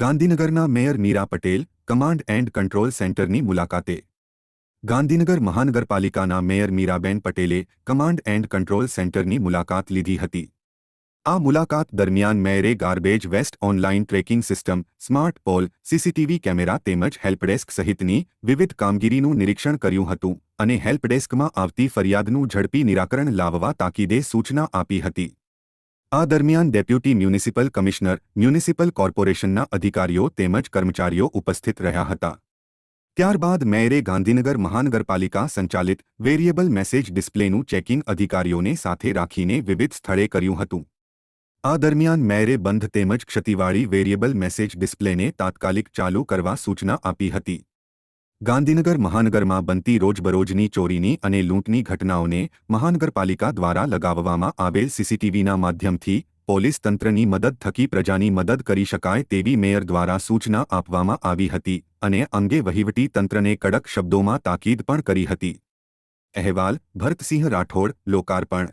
ગાંધીનગરના mayor Meera Patel, command and control સેન્ટરની મુલાકાતે. ગાંધીનગર મહાનગરપાલિકાના મેયર મીરાબેન પટેલે કમાન્ડ એન્ડ કંટ્રોલ સેન્ટરની મુલાકાત લીધી હતી. આ મુલાકાત દરમિયાન મેયરે garbage waste online tracking system, smart pole, CCTV camera તેમજ હેલ્પડેસ્ક સહિતની વિવિધ કામગીરીનું નિરીક્ષણ કર્યું હતું અને હેલ્પડેસ્કમાં આવતી ફરિયાદનું ઝડપી નિરાકરણ લાવવા તાકીદે સૂચના આપી હતી. આ દરમિયાન ડેપ્યુટી મ્યુનિસિપલ કમિશનર, મ્યુનિસિપલ કોર્પોરેશનના અધિકારીઓ તેમજ કર્મચારીઓ ઉપસ્થિત રહ્યા હતા. ત્યારબાદ મેયરે ગાંધીનગર મહાનગરપાલિકા સંચાલિત વેરિયેબલ મેસેજ ડિસ્પ્લેનું ચેકિંગ અધિકારીઓને સાથે રાખીને વિવિધ સ્થળે કર્યું હતું. આ દરમિયાન મેયરે બંધ તેમજ ક્ષતિવાળી વેરિયેબલ મેસેજ ડિસ્પ્લેને તાત્કાલિક ચાલુ કરવા સૂચના આપી હતી. ગાંધીનગર મહાનગરમાં બનતી રોજબરોજની ચોરીની અને લૂંટની ઘટનાઓને મહાનગરપાલિકા દ્વારા લગાવવામાં આવેલ સીસીટીવીના માધ્યમથી પોલીસ તંત્રની મદદ થકી પ્રજાની મદદ કરી શકાય તેવી મેયર દ્વારા સૂચના આપવામાં આવી હતી અને અંગે વહીવટી તંત્રને કડક શબ્દોમાં તાકીદ પણ કરી હતી. અહેવાલ, ભરતસિંહ રાઠોડ, લોકાર્પણ